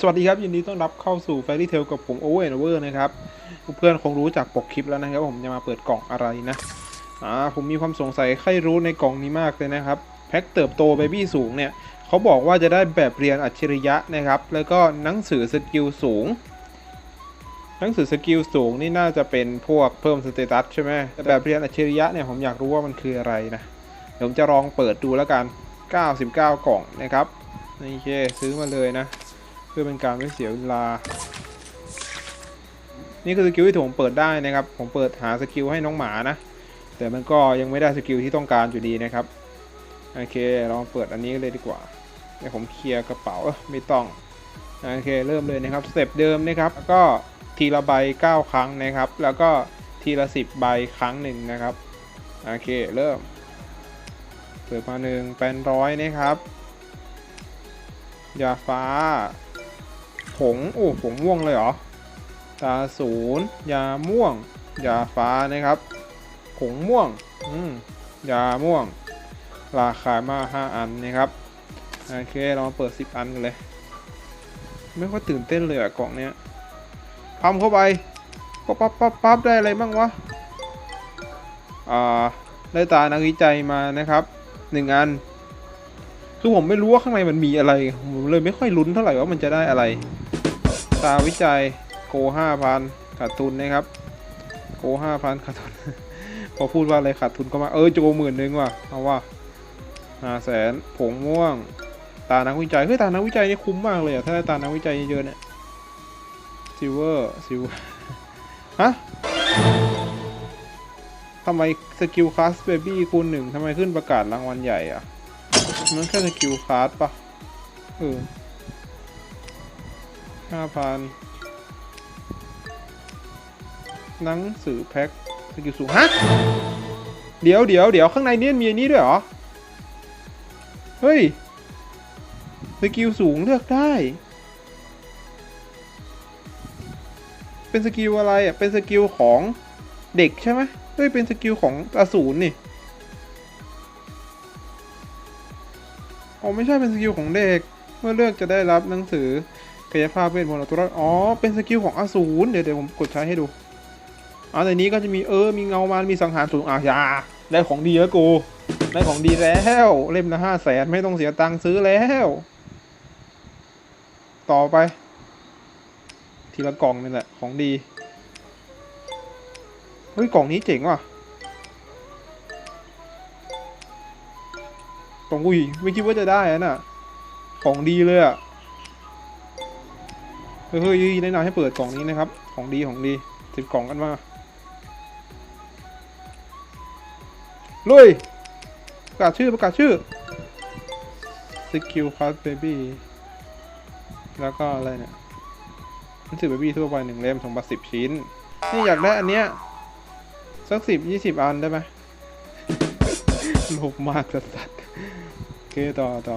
สวัสดีครับ ยินดีต้อนรับเข้าสู่ Fairy Tail กับผม Over and Over นะครับ เพื่อนคงรู้จากปกคลิปแล้วนะครับ ผมจะมาเปิดกล่องอะไรนะอ่าผมมีความสงสัยใครรู้ในกล่องนี้มากเลยนะครับ แพ็คเติบโตเบบี้สูงเนี่ยเขาบอกว่าจะได้แบบเรียนอัจฉริยะนะครับ แล้วก็หนังสือสกิลสูง หนังสือสกิลสูงนี่น่าจะเป็นพวกเพิ่มสเตตัสใช่ไหมแต่แบบเรียนอัจฉริยะเนี่ยผมอยากรู้ว่ามันคืออะไรนะเดี๋ยวผมจะลองเปิดดูแล้วกัน 99 กล่องนะครับนี่โอเคซื้อมาเลยนะ พื่อเป็นการไม่เสียเวลา นี่คือสกิลที่ผมเปิดได้นะครับ ผมเปิดหาสกิลให้น้องหมานะ แต่มันก็ยังไม่ได้สกิลที่ต้องการอยู่ดีนะครับ โอเคเราเปิดอันนี้เลยดีกว่าเดี๋ยวผมเคลียร์กระเป๋าไม่ต้อง โอเคเริ่มเลยนะครับสเต็ปเดิมนะครับ ก็ทีละใบ9 ครั้งนะครับ แล้วก็ทีละ 10 ใบครั้งหนึ่งนะครับ โอเคเริ่มเปิดมาหนึ่งเป็นร้อยนะครับยาฟ้า ผง โอ้ผงม่วงเลยเหรอ ตาศูนย์ยาม่วง ยาฟ้านะครับผงม่วง อืมยาม่วง ราคามาห้าอันนะครับ โอเค เรามาเปิดสิบอันกันเลย ไม่ค่อยตื่นเต้นเลยอะกล่องเนี้ยพัมเข้าไปปั๊บปั๊บปั๊บปั๊บได้อะไรบ้างวะ อ่า ได้ตานักวิจัยมานะครับหนึ่งอันคือผมไม่รู้ว่าข้างในมันมีอะไร ผมเลยไม่ค่อยลุ้นเท่าไหร่ว่ามันจะได้อะไร ตาวิจัยโกห้าพันขาดทุนนะครับ โกห้าพันขาดทุน พอพูดว่าอะไรขาดทุนก็มาเออโจหมื่นนึงว่ะเอาว่าห้าแสนผงม่วง ตานักวิจัยเฮ้ยตานักวิจัยนี่คุ้มมากเลยอะถ้าได้ตานักวิจัยเยอะๆเนี่ยซิลเวอร์ซิลฮะทำไมสกิลคลาสเบบี้คูณหนึ่งทำไมขึ้นประกาศรางวัลใหญ่อะมันแค่สกิลคลาสปะเออ ห้าพันหนังสือแพ็คสกิลสูงฮะ เดี๋ยวเดี๋ยวเดี๋ยวข้างในนี้มีอันนี้ด้วยเหรอ เฮ้ย สกิลสูงเลือกได้ เป็นสกิลอะไรอะ เป็นสกิลของเด็กใช่ไหมเฮ้ย เป็นสกิลของอสูรนี่ อ๋อไม่ใช่เป็นสกิลของเด็ก เมื่อเลือกจะได้รับหนังสือ กายภาพเวทมนต์ตัวรอดอ๋อ เป็นสกิลของอสูร เดี๋ยวเดี๋ยวผมกดใช้ให้ดูอ๋อในนี้ก็จะมีเออ มีเงามัน มีสังหารสูงอะอยาได้ของดีแล้วกู ได้ของดีแล้ว เล่มละห้าแสนไม่ต้องเสียตังค์ซื้อแล้ว ต่อไป ทีละกล่องนี่แหละ ของดี เฮ้ย กล่องนี้เจ๋งว่ะกล่องอุ้ย ไม่คิดว่าจะได้อะน่ะ ของดีเลยอะ เฮ้ยแนะนำให้เปิดกล่องนี้นะครับ ของดีของดีติดกล่องกันมาลุยประกาศชื่อประกาศชื่อสกิลคัสเบบี้แล้วก็อะไรเนี่ยหนังสือเบบี้ทั่วไปหนึ่งเล่มสองบาทสิบชิ้น นี่อยากได้อันเนี้ยสักสิบยี่สิบอันได้ไหมโลภมากสัสๆโอเคต่อต่อ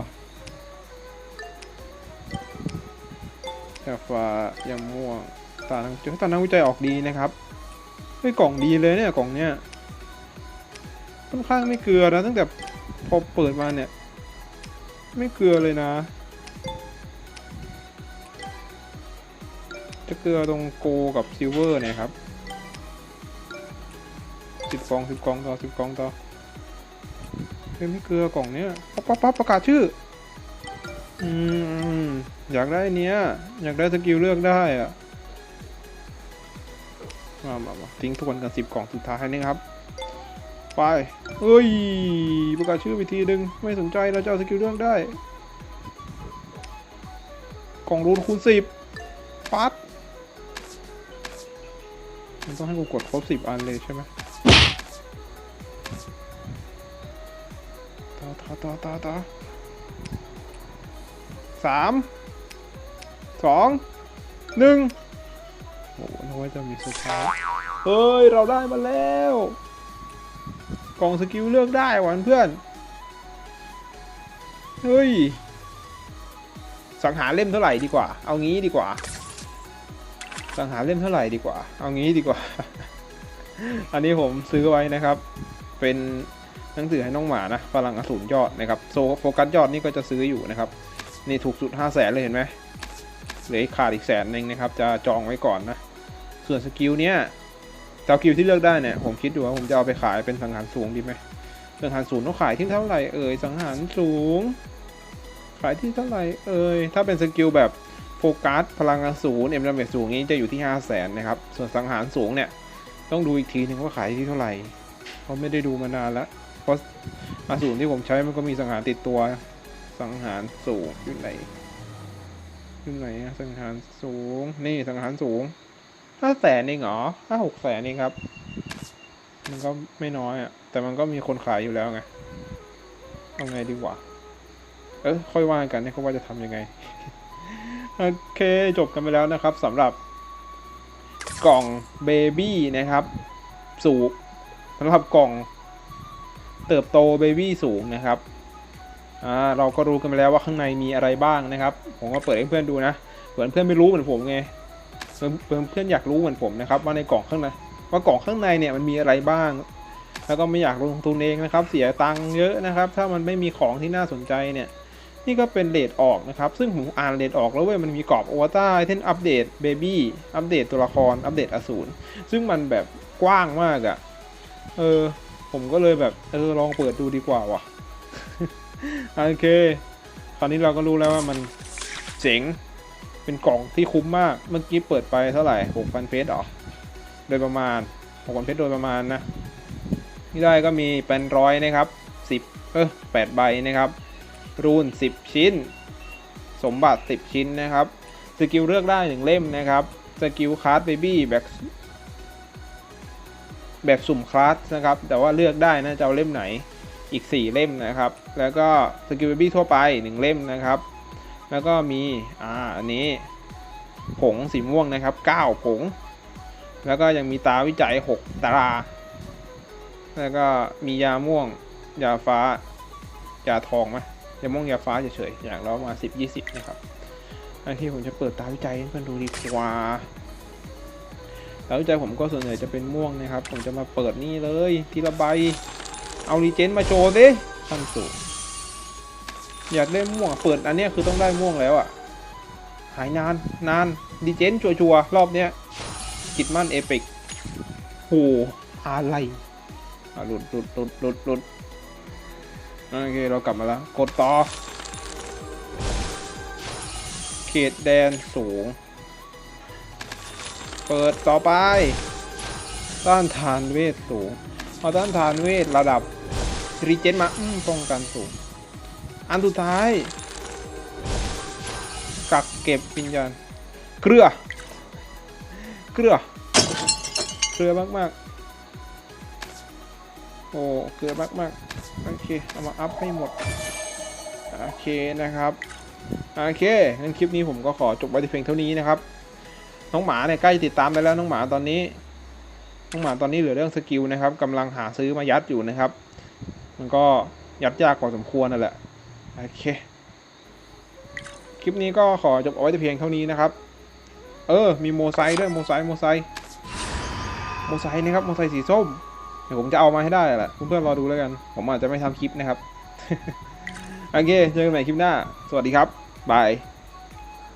าฟ้ายำม่วงตานังเจอตานักวิจัยออกดีนะครับเฮ้ยกล่องดีเลยเนี่ยกล่องเนี้ยค่อนข้างไม่เกลือนะตั้งแต่พอเปิดมาเนี่ย ไม่เกลือเลยนะ จะเกลือตรงโกกับซิลเวอร์เนี่ยครับสิบกล่องสิบกล่องต่อสิบกล่องต่อเฮ้ยไม่เกลือกล่องเนี้ยปั๊บปั๊บปั๊บประกาศชื่อ อืม อยากได้เนี้ย อยากได้สกิลเลือกได้อะมามามาทิ้งทวนกันสิบกล่องสุดท้ายนี่ครับ ไปเอ้ย ประกาศชื่อไปทีนึง ไม่สนใจเราจะเอาสกิลเลือกได้ กล่องรูนคูณสิบปั๊บมันต้องให้กูกดครบสิบอันเลยใช่ไหมต่อต่อต่อต่อต่อสาม สองหนึ่งโอ้โหนึกว่าจะมีสุดท้ายเฮ้ย เราได้มาแล้ว กล่องสกิลเลือกได้หวานเพื่อน เฮ้ย สังหารเล่มเท่าไหร่ดีกว่า เอางี้ดีกว่า สังหารเล่มเท่าไหร่ดีกว่า เอางี้ดีกว่า อันนี้ผมซื้อไว้นะครับ เป็นหนังสือให้น้องหมานะพลังอสูรยอดนะครับ โซโฟกัสยอดนี่ก็จะซื้ออยู่นะครับ นี่ถูกสุด 5 0 0แสนเลยเห็นไหม เหลือขาดอีกแสนหนึ่งนะครับ จะจองไว้ก่อนนะ ส่วนสกิลเนี้ยสกิลที่เลือกได้เนี่ย ผมคิดดูว่าผมจะเอาไปขายเป็นสังหารสูงดีไหมสังหารสูงต้องขายที่เท่าไหร่เอ่ย สังหารสูง ขายที่เท่าไหร่เอ่ย ถ้าเป็นสกิลแบบโฟกัสพลังงานสูงเอ็มดาเมจสูงนี้จะอยู่ที่5 0 0แสนนะครับ ส่วนสังหารสูงเนี่ยต้องดูอีกทีนึงว่าขายที่เท่าไหร่เพราะไม่ได้ดูมานานล้วเพราะอาสูรที่ผมใช้มันก็มีสังหารติดตัวสังหารสูงอยู่ไหน อยู่ไหนะสังหารสูง นี่สังหารสูงห้าแสนเองเหรอห้าหกแสนเองครับ มันก็ไม่น้อยอะแต่มันก็มีคนขายอยู่แล้วไงเอาไงดีกวะเออค่อยว่ากันนะเขาว่าจะทำยังไง โอเคจบกันไปแล้วนะครับสำหรับกล่องเบบี้นะครับ สูงสำหรับกล่องเติบโตเบบี้สูงนะครับ อ่าเราก็รู้กันไปแล้วว่าข้างในมีอะไรบ้างนะครับ ผมก็เปิดให้เพื่อนดูนะเผื่อเพื่อนไม่รู้เหมือนผมไงเพื่อนเพื่อนอยากรู้เหมือนผมนะครับ ว่าในกล่องข้างในว่ากล่องข้างในเนี่ยมันมีอะไรบ้าง แล้วก็ไม่อยากลงทุนเองนะครับ เสียตังค์เยอะนะครับ ถ้ามันไม่มีของที่น่าสนใจเนี่ยนี่ก็เป็นเลดออกนะครับ ซึ่งผมอ่านเลดออกแล้วเว้ยมันมีกรอบโอวตารเทนอัปเดตเบบี้อัปเดตตัวละครอัปเดตอสูรซึ่งมันแบบกว้างมากอะ่ะเออผมก็เลยแบบเออลองเปิดดูดีกว่าว่ะ โอเค คราวนี้เราก็รู้แล้วว่ามันเจ๋ง เป็นกล่องที่คุ้มมาก เมื่อกี้เปิดไปเท่าไหร่6,000เพชรหรอ โดยประมาณ6,000เพชรโดยประมาณนะ ที่ได้ก็มีเป็นร้อยนะครับ10เออ8ใบนะครับ รูน10ชิ้น สมบัติ10ชิ้นนะครับ สกิลเลือกได้1เล่มนะครับ สกิลคลาสเบบี้แบบแบบสุ่มคลาสนะครับ แต่ว่าเลือกได้นะจะเอาเล่มไหน อีก 4 เล่มนะครับ แล้วก็สกิลเบบี้ทั่วไป 1 เล่มนะครับ แล้วก็มีอ่าอันนี้ผงสีม่วงนะครับ 9 ผง แล้วก็ยังมีตาวิจัย 6 ตารา แล้วก็มียาม่วง ยาฟ้า ยาทองไหมยาม่วงยาฟ้าเฉยๆอย่างเรามา 10 20 นะครับ อันที่ผมจะเปิดตาวิจัยให้เพื่อนดูดีกว่าตาวิจัยผมก็ส่วนใหญ่จะเป็นม่วงนะครับ ผมจะมาเปิดนี่เลยทีละใบ เอารีเจนมาโชว์ดิขั้นสูง อยากได้ม่วง เปิดอันนี้คือต้องได้ม่วงแล้วอะ่ะ หายนาน นานรีเจนชัวร์รอบเนี้ยกิดมั่นเอพิกโหอะไรอะหลุดหลุดหลุดหลุดหลุดโอเค เรากลับมาแล้ว กดต่อ เขตแดนสูง เปิดต่อไป ต้านทานเวทสูง เอาต้านทานเวทระดับ รีเจนมา อืมป้องกันสูง อันสุดท้าย กักเก็บวิญญาณ เกลือ เกลือ เกลือมากๆ โอ้ เกลือมากๆ โอเค เอามาอัพให้หมด โอเคนะครับ โอเค งั้นคลิปนี้ผมก็ขอจบไว้ที่เพียงเท่านี้นะครับ น้องหมาเนี่ยใกล้จะติดตามไปแล้วน้องหมาตอนนี้น้องหมาตอนนี้เหลือเรื่องสกิลนะครับกำลังหาซื้อมายัดอยู่นะครับ มันก็ยัดยากพอสมควรนั่นแหละ โอเค คลิปนี้ก็ขอจบเอาไว้แต่เพียงเท่านี้นะครับ เออ มีโมไซค์ด้วยโมไซค์โมไซค์โมไซค์นะครับโมไซค์สีส้ม เดี๋ยวผมจะเอามาให้ได้แหละเพื่อนๆรอดูแล้วกัน ผมอาจจะไม่ทำคลิปนะครับ โอเค เจอกันใหม่คลิปหน้า สวัสดีครับ บาย